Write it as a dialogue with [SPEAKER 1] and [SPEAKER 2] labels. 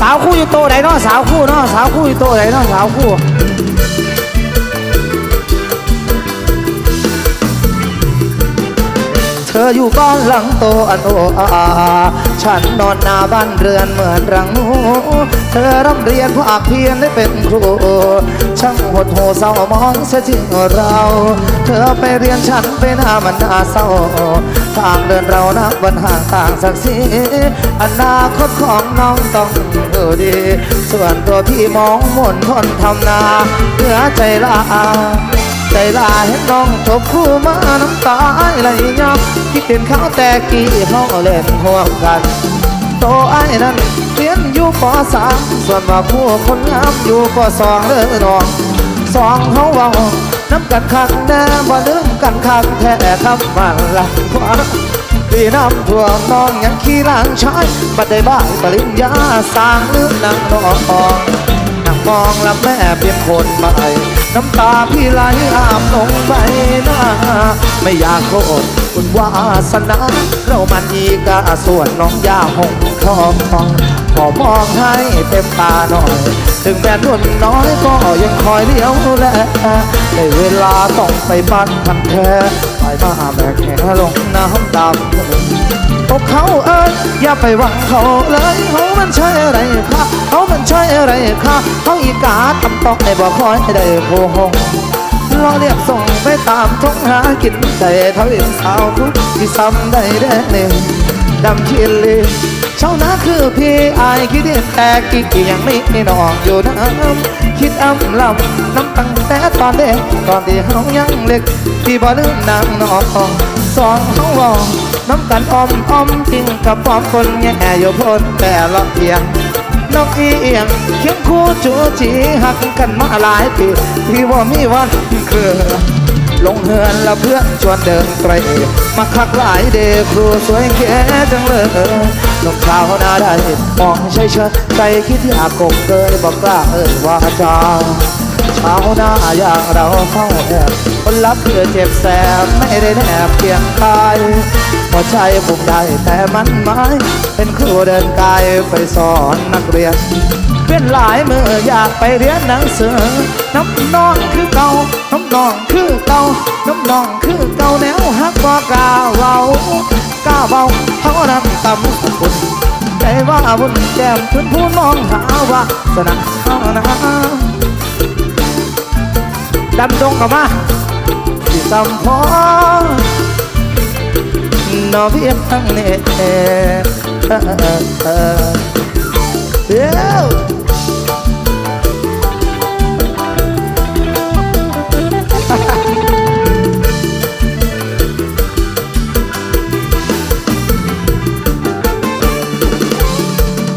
[SPEAKER 1] สาวคู่อยู่โตไหนเนาะสาวคู่เนาะสาวคู่อยู่โตไหนเนาะสาวคู่เธออยู่บ้านหลังโตอันโออาฉันนอนหน้าบ้านเรือนเหมือนรังหนูเธอร่ำเรียนภาคเพียรได้เป็นครู ช่างหดหูเศร้ามองเสียจริงเรา เธอไปเรียนฉันไปหน้ามันน่าเศร้า ทางเดินเรานับวันห่างต่างศักดิ์ศรีอนาคตของน้องต้อง ดูดี ส่วนตัวพี่มองมนทนทำนาเหนือใจลาใจลาเห็นน้องจบคู่มาน้ำตาไหลยับคิดถึงเขาแต่กี้เขาเล่นห่วงกันโตไอ้นั่นเรียนอยู่ปสามส่วนว่าผู้คนงามอยู่ปสองเด้อน้องสองเขาว่าน้ำกันคักแน่บ่ลืมกันคักแท้คำมันละความีน้ำท่วมน้องยังขี้หลังชายบัดได้บ้านปริญญาสร้างลืมนางน้องนังมองล้วแม่เปลี่ยนคนใหม่น้ำตาพี่ไหลอาบลงใบหน้าไม่อยากโกรธคุณวาสนาเรามันอีกาส่วนน้องยาหงทองทองขอมองให้เต็มตาหน่อย ถึงแม้นุ่นน้อยก็ยังคอยเลี้ยวแลได้เวลาต้องไปบ้านพันแท้ ไปมาแบกแขลงน้ำดำอกเขาเอ้ยอย่าไปหวังเขาเลยเขามันใช่อะไรคะเขามันใช่อะไรคะเขาอีกาตำต้องไอ้บอคอยได้โพหงรอเรียกส่งไปตามท้องหากินแต่เท่าเอ็นสาวทุกที่ซ้ำได้แด่เน่ดำคิดเลย ช้านาคือพี่อายคิดเห็นแต่กี่กี่ยังไม่นองอยู่น้ำคิดอ้ำลำน้ำตั้งแต่ตอนเด็กตอนที่เฮายังเล็กที่บ่ลืมนางนองสองเฮาเวอน้ำกันออมออมจริงกับความคนแง่อยู่พ้นแต่ละเพียงนกเอียงเคียงคู่จูจีหักกันมาหลายปีที่ว่ามีวันคือลงเฮือนและเพื่อนชวนเดินไตรมาคักหลายเดครูสวยแก่จังเลย นกชาวนาได้มองใช่เชิญใจคิดที่อากกบเกยบอกกล้าเอ่ยว่าจาชาวนาอย่างเราเฝ้าแอบคนรับเพื่อเจ็บแสบไม่ได้แนบเพียงกายหัวใจบุกได้แต่มันไม้เป็นครูเดินกายไปสอนนักเรียนเป็นหลายมืออยากไปเรียนหนังสือน้ำนองคือเก่าน้ำนองคือเก่าน้ำนองคือเก่าแนวฮักบ่กล้าเว้าก้าเว้าเท่านั้นตำ ว่าวุ่นแก้มคุณผู้มองหาว่าสนาเท่านั้นดำตรงเข้ามาที่สำพอนอเวียงทั้งเนี้เออเออเออเดี๋ยว